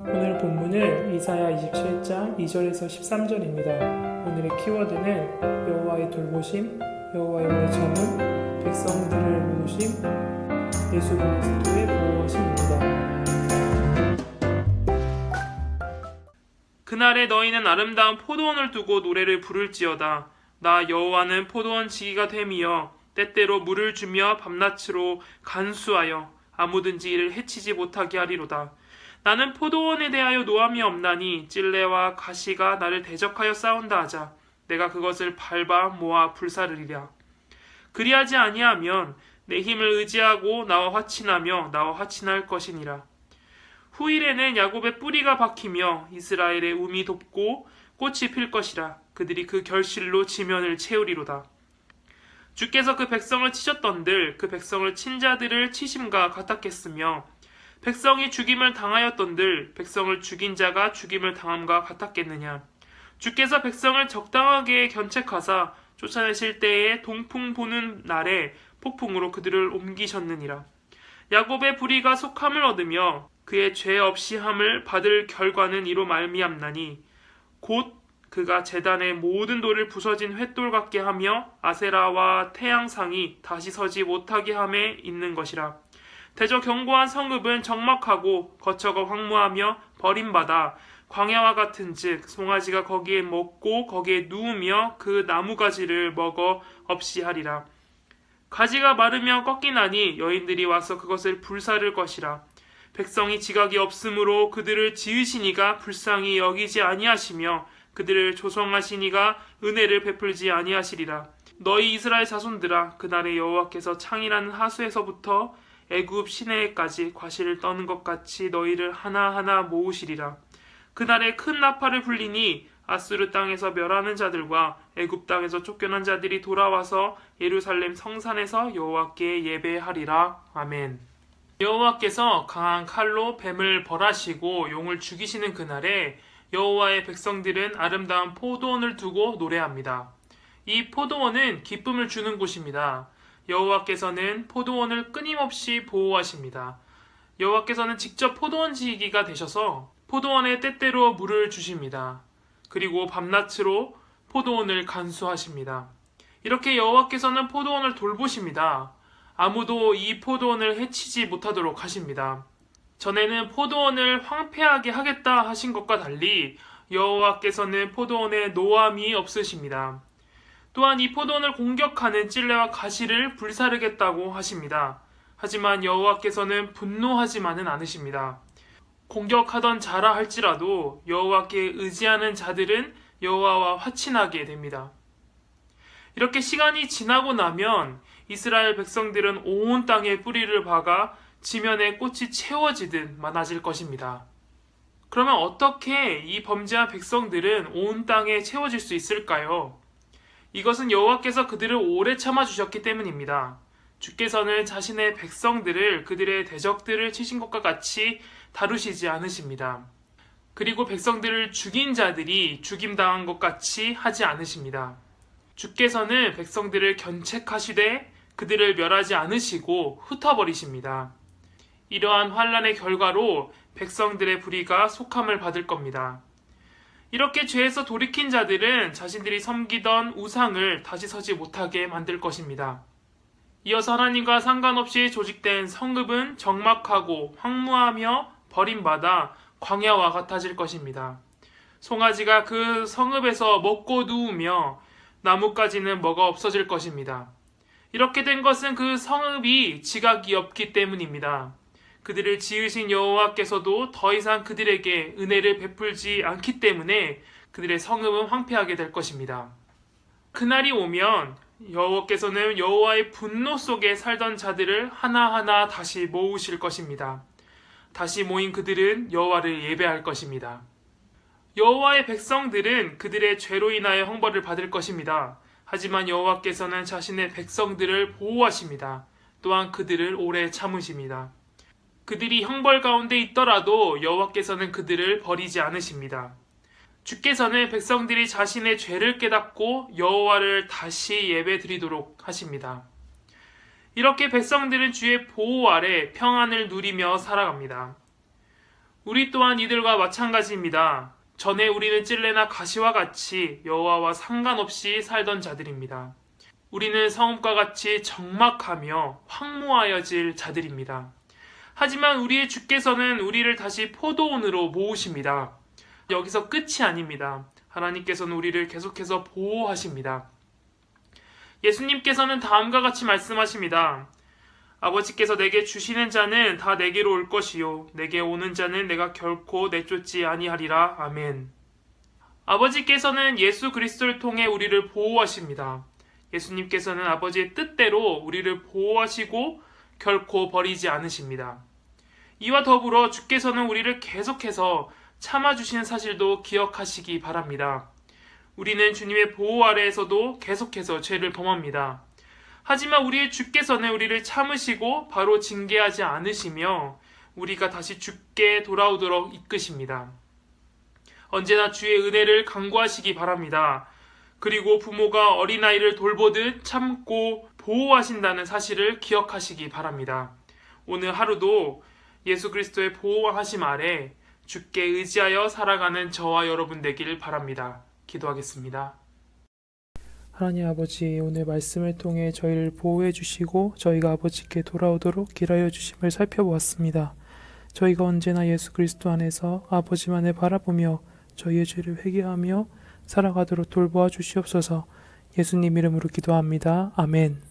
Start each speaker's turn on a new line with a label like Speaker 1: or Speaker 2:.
Speaker 1: 오늘 본문은 이사야 27장 2절에서 13절입니다. 오늘의 키워드는 여호와의 돌보심, 여호와의 참음, 백성들을 모으심, 예수 그리스도의 보호하심입니다.
Speaker 2: 그날에 너희는 아름다운 포도원을 두고 노래를 부를지어다. 나 여호와는 포도원 지기가 됨이여 때때로 물을 주며 밤낮으로 간수하여 아무든지 이를 해치지 못하게 하리로다. 나는 포도원에 대하여 노함이 없나니 찔레와 가시가 나를 대적하여 싸운다 하자. 내가 그것을 밟아 모아 불사르리라. 그리하지 아니하면 내 힘을 의지하고 나와 화친하며 나와 화친할 것이니라. 후일에는 야곱의 뿌리가 박히며 이스라엘의 움이 돋고 꽃이 필 것이라 그들이 그 결실로 지면을 채우리로다. 주께서 그 백성을 치셨던들 그 백성을 친 자들을 치심과 같았겠으며 백성이 죽임을 당하였던들 백성을 죽인 자가 죽임을 당함과 같았겠느냐. 주께서 백성을 적당하게 견책하사 쫓아내실 때에 동풍 부는 날에 폭풍으로 그들을 옮기셨느니라. 야곱의 불의가 속함을 얻으며 그의 죄 없이 함을 받을 결과는 이로 말미암나니 곧 그가 재단의 모든 돌을 부서진 횃돌 같게 하며 아세라와 태양상이 다시 서지 못하게 함에 있는 것이라 대저 견고한 성읍은 적막하고 거처가 황무하며 버림받아 광야와 같은 즉 송아지가 거기에 먹고 거기에 누우며 그 나무가지를 먹어 없이 하리라. 가지가 마르며 꺾이나니 여인들이 와서 그것을 불사를 것이라. 백성이 지각이 없으므로 그들을 지으시니가 불쌍히 여기지 아니하시며 그들을 조성하시니가 은혜를 베풀지 아니하시리라. 너희 이스라엘 자손들아 그날에 여호와께서 창이라는 하수에서부터 애굽 시내에까지 과실을 떠는 것 같이 너희를 하나하나 모으시리라. 그날에 큰 나팔을 불리니 아수르 땅에서 멸하는 자들과 애굽 땅에서 쫓겨난 자들이 돌아와서 예루살렘 성산에서 여호와께 예배하리라. 아멘. 여호와께서 강한 칼로 뱀을 벌하시고 용을 죽이시는 그날에 여호와의 백성들은 아름다운 포도원을 두고 노래합니다. 이 포도원은 기쁨을 주는 곳입니다. 여호와께서는 포도원을 끊임없이 보호하십니다. 여호와께서는 직접 포도원 지기가 되셔서 포도원에 때때로 물을 주십니다. 그리고 밤낮으로 포도원을 간수하십니다. 이렇게 여호와께서는 포도원을 돌보십니다. 아무도 이 포도원을 해치지 못하도록 하십니다. 전에는 포도원을 황폐하게 하겠다 하신 것과 달리 여호와께서는 포도원에 노함이 없으십니다. 또한 이 포도원을 공격하는 찔레와 가시를 불사르겠다고 하십니다. 하지만 여호와께서는 분노하지만은 않으십니다. 공격하던 자라 할지라도 여호와께 의지하는 자들은 여호와와 화친하게 됩니다. 이렇게 시간이 지나고 나면 이스라엘 백성들은 온 땅에 뿌리를 박아 지면에 꽃이 채워지듯 많아질 것입니다. 그러면 어떻게 이 범죄한 백성들은 온 땅에 채워질 수 있을까요? 이것은 여호와께서 그들을 오래 참아 주셨기 때문입니다. 주께서는 자신의 백성들을 그들의 대적들을 치신 것과 같이 다루시지 않으십니다. 그리고 백성들을 죽인 자들이 죽임당한 것 같이 하지 않으십니다. 주께서는 백성들을 견책하시되 그들을 멸하지 않으시고 흩어버리십니다. 이러한 환란의 결과로 백성들의 불의가 속함을 받을 겁니다. 이렇게 죄에서 돌이킨 자들은 자신들이 섬기던 우상을 다시 서지 못하게 만들 것입니다. 이어서 하나님과 상관없이 조직된 성읍은 적막하고 황무하며 버림받아 광야와 같아질 것입니다. 송아지가 그 성읍에서 먹고 누우며 나뭇가지는 먹어 없어질 것입니다. 이렇게 된 것은 그 성읍이 지각이 없기 때문입니다. 그들을 지으신 여호와께서도 더 이상 그들에게 은혜를 베풀지 않기 때문에 그들의 성읍은 황폐하게 될 것입니다. 그날이 오면 여호와께서는 여호와의 분노 속에 살던 자들을 하나하나 다시 모으실 것입니다. 다시 모인 그들은 여호와를 예배할 것입니다. 여호와의 백성들은 그들의 죄로 인하여 형벌을 받을 것입니다. 하지만 여호와께서는 자신의 백성들을 보호하십니다. 또한 그들을 오래 참으십니다. 그들이 형벌 가운데 있더라도 여호와께서는 그들을 버리지 않으십니다. 주께서는 백성들이 자신의 죄를 깨닫고 여호와를 다시 예배드리도록 하십니다. 이렇게 백성들은 주의 보호 아래 평안을 누리며 살아갑니다. 우리 또한 이들과 마찬가지입니다. 전에 우리는 찔레나 가시와 같이 여호와와 상관없이 살던 자들입니다. 우리는 성읍과 같이 적막하며 황무하여질 자들입니다. 하지만 우리의 주께서는 우리를 다시 포도원으로 모으십니다. 여기서 끝이 아닙니다. 하나님께서는 우리를 계속해서 보호하십니다. 예수님께서는 다음과 같이 말씀하십니다. 아버지께서 내게 주시는 자는 다 내게로 올 것이요 내게 오는 자는 내가 결코 내쫓지 아니하리라 아멘. 아버지께서는 예수 그리스도를 통해 우리를 보호하십니다. 예수님께서는 아버지의 뜻대로 우리를 보호하시고 결코 버리지 않으십니다. 이와 더불어 주께서는 우리를 계속해서 참아주시는 사실도 기억하시기 바랍니다. 우리는 주님의 보호 아래에서도 계속해서 죄를 범합니다. 하지만 우리의 주께서는 우리를 참으시고 바로 징계하지 않으시며 우리가 다시 주께 돌아오도록 이끄십니다. 언제나 주의 은혜를 강구하시기 바랍니다. 그리고 부모가 어린아이를 돌보듯 참고 보호하신다는 사실을 기억하시기 바랍니다. 오늘 하루도 예수 그리스도의 보호하심 아래 주께 의지하여 살아가는 저와 여러분 되길 바랍니다. 기도하겠습니다.
Speaker 1: 하나님 아버지 오늘 말씀을 통해 저희를 보호해 주시고 저희가 아버지께 돌아오도록 길하여 주심을 살펴보았습니다. 저희가 언제나 예수 그리스도 안에서 아버지만을 바라보며 저희의 죄를 회개하며 살아가도록 돌보아 주시옵소서 예수님 이름으로 기도합니다. 아멘.